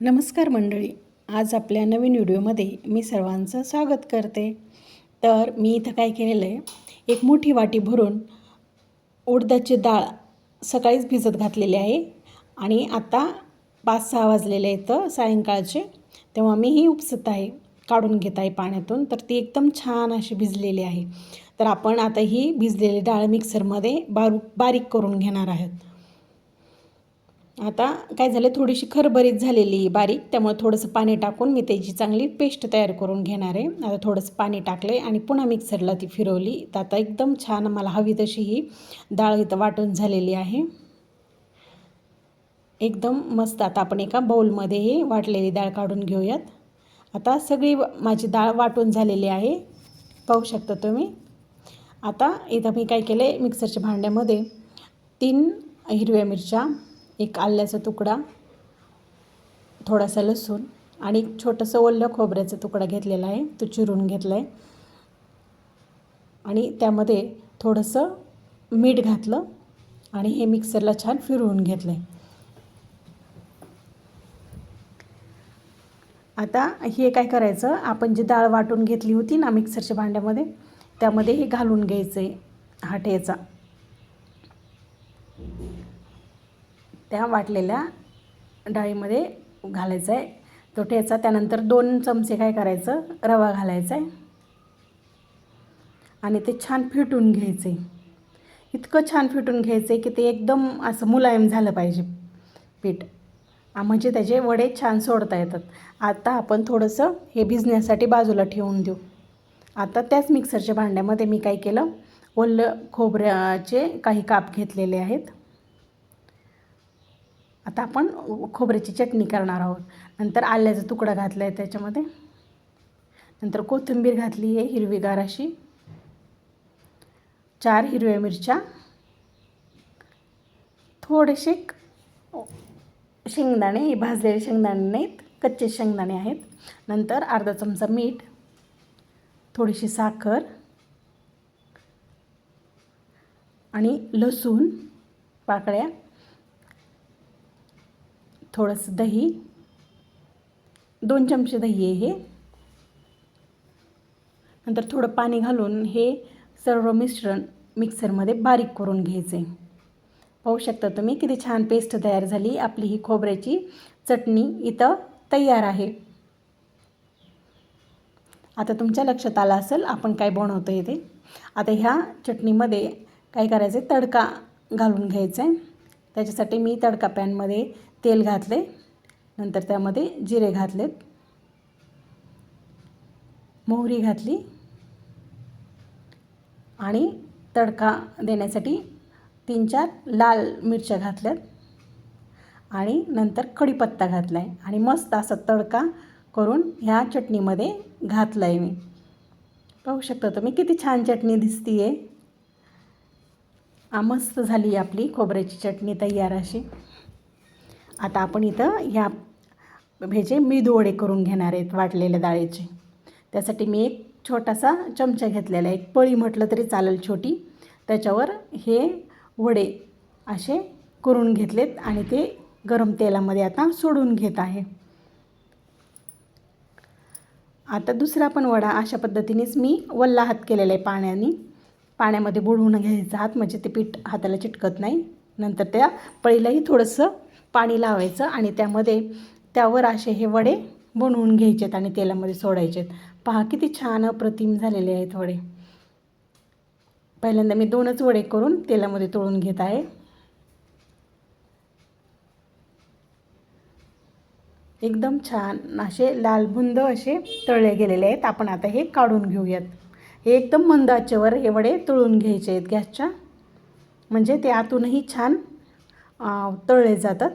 नमस्कार मंडळी. आज आपल्या नवीन व्हिडिओमध्ये मी सर्वांचं स्वागत करते. तर मी इथं काय केलेलं आहे एक मोठी वाटी भरून उडदाची डाळ सकाळीच भिजत घातलेली आहे आणि आता पाच सहा वाजलेले आहेत सायंकाळचे तेव्हा मी ही उपसत आहे काढून घेत आहे पाण्यातून. तर ती एकदम छान अशी भिजलेली आहे. तर आपण आता ही भिजलेली डाळ मिक्सरमध्ये बारू बारीक करून घेणार आहोत. आता काय झालं थोडीशी खरबरीत झालेली बारीक त्यामुळे थोडंसं पाणी टाकून मी त्याची चांगली पेस्ट तयार करून घेणार आहे. आता थोडंसं पाणी टाकलं आहे आणि पुन्हा मिक्सरला ती फिरवली. तर आता एकदम छान मला हवी तशी ही डाळ इथं वाटून झालेली आहे. एकदम मस्त आता आपण एका बाऊलमध्ये ही वाटलेली डाळ काढून घेऊयात. आता सगळी माझी डाळ वाटून झालेली आहे. पाहू शकता तुम्ही. आता इथं मी काय केलं आहे मिक्सरच्या भांड्यामध्ये तीन हिरव्या मिरच्या एक आल्याचा तुकडा थोडासा लसूण आणि एक छोटंसं ओलं खोबऱ्याचा तुकडा घेतलेला आहे. तो चिरून घेतला आहे आणि त्यामध्ये थोडंसं मीठ घातलं आणि हे मिक्सरला छान फिरवून घेतलं आहे आता हे काय करायचं? आपण जी डाळ वाटून घेतली होती ना मिक्सरच्या भांड्यामध्ये त्यामध्ये हे घालून घ्यायचं आहे हाटेचा त्या वाटलेल्या डाळीमध्ये घालायचा आहे. तो ठेचा त्यानंतर दोन चमचे काय करायचं? रवा घालायचा आहे. आणि ते छान फिटून घ्यायचं. आहे इतकं छान फिटून घ्यायचं आहे की ते एकदम असं मुलायम झालं पाहिजे पीठ. म्हणजे त्याचे वडे छान सोडता येतात. आता आपण थोडंसं हे भिजण्यासाठी बाजूला ठेवून देऊ. आता त्याच मिक्सरच्या भांड्यामध्ये मी काय केलं? ओलं खोबऱ्याचे काही काप घेतलेले आहेत. आता आपण खोबऱ्याची चटणी करणार आहोत. नंतर आल्याचा तुकडा घातला आहे त्याच्यामध्ये. नंतर कोथिंबीर घातली आहे हिरवीगार अशी. चार हिरव्या मिरच्या. थोडेसे शेंगदाणे भाजलेले शेंगदाणे नाहीत कच्चे शेंगदाणे आहेत. नंतर अर्धा चमचा मीठ थोडीशी साखर आणि लसूण पाकळ्या. थोडंसं दही दोन चमचे दही आहे हे. नंतर थोडं पाणी घालून हे सर्व मिश्रण मिक्सरमध्ये बारीक करून घ्यायचे. पाहू शकता तुम्ही किती छान पेस्ट तयार झाली. आपली ही खोबऱ्याची चटणी इथं तयार आहे. आता तुमच्या लक्षात आलं असेल आपण काय बनवतो आहे ते. आता ह्या चटणीमध्ये काय करायचं आहे तडका घालून घ्यायचा आहे त्याच्यासाठी मी तडका पॅनमध्ये तेल घातले नंतर त्यामध्ये जिरे घातलेत. मोहरी घातली. आणि तडका देण्यासाठी तीन चार लाल मिरच्या घातल्यात. आणि नंतर कढीपत्ता घातला आहे आणि मस्त असा तडका करून ह्या चटणीमध्ये घातला आहे मी. पाहू शकता तुम्ही किती छान चटणी दिसती आहे मस्त झाली आपली खोबऱ्याची चटणी तयार अशी. आता आपण इथं ह्या ह्याचे मेदूवडे करून घेणार आहेत वाटलेल्या डाळीचे त्यासाठी मी एक छोटासा चमचा घेतलेला आहे. एक पळी म्हटलं तरी चालेल छोटी. त्याच्यावर हे वडे असे करून घेतलेत आणि ते गरम तेलामध्ये आता सोडून घेत आहे. आता दुसरा पण वडा अशा पद्धतीनेच मी वल्ला हात केलेला आहे पाण्याने. पाण्यामध्ये बुडवून घ्यायचा हात म्हणजे ते पीठ हाताला चिटकत नाही. नंतर त्या पळीलाही थोडंसं पाणी लावायचं आणि त्यामध्ये त्यावर असे हे वडे बनवून घ्यायचेत आणि तेलामध्ये सोडायचेत. पहा किती छान अप्रतिम झालेले आहेत वडे. पहिल्यांदा मी दोनच वडे करून तेलामध्ये तळून घेत आहे. एकदम छान असे लालबुंद असे तळले गेलेले आहेत. आपण आता हे काढून घेऊयात. हे एकदम मंद आचेवर हे वडे तळून घ्यायचे आहेत गॅसच्या. म्हणजे ते आतूनही छान तळले जातात.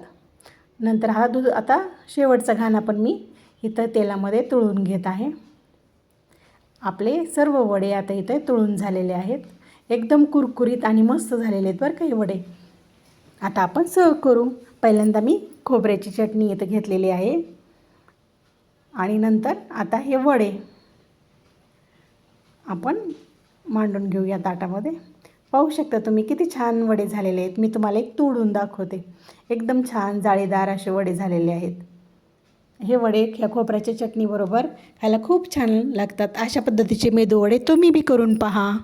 नंतर हा दूध आता शेवटचा घाण पण मी इथं तेलामध्ये तळून घेत आहे. आपले सर्व वडे आता इथे तळून झालेले आहेत. एकदम कुरकुरीत आणि मस्त झालेले आहेत बरं काही वडे. आता आपण सर्व करू. पहिल्यांदा मी खोबऱ्याची चटणी इथं घेतलेली आहे. आणि नंतर आता हे वडे. आपण मांडून घेऊया ताटामध्ये. पाहू शकता तुम्ही किती छान वडे झालेले आहेत. मी तुम्हाला एक तोडून दाखवते. एकदम छान जाळीदार असे वडे झालेले आहेत. हे वडे ह्या खोबऱ्याच्या चटणीबरोबर खायला खूप छान लागतात. अशा पद्धतीचे मेदू वडे तुम्ही बी करून पहा.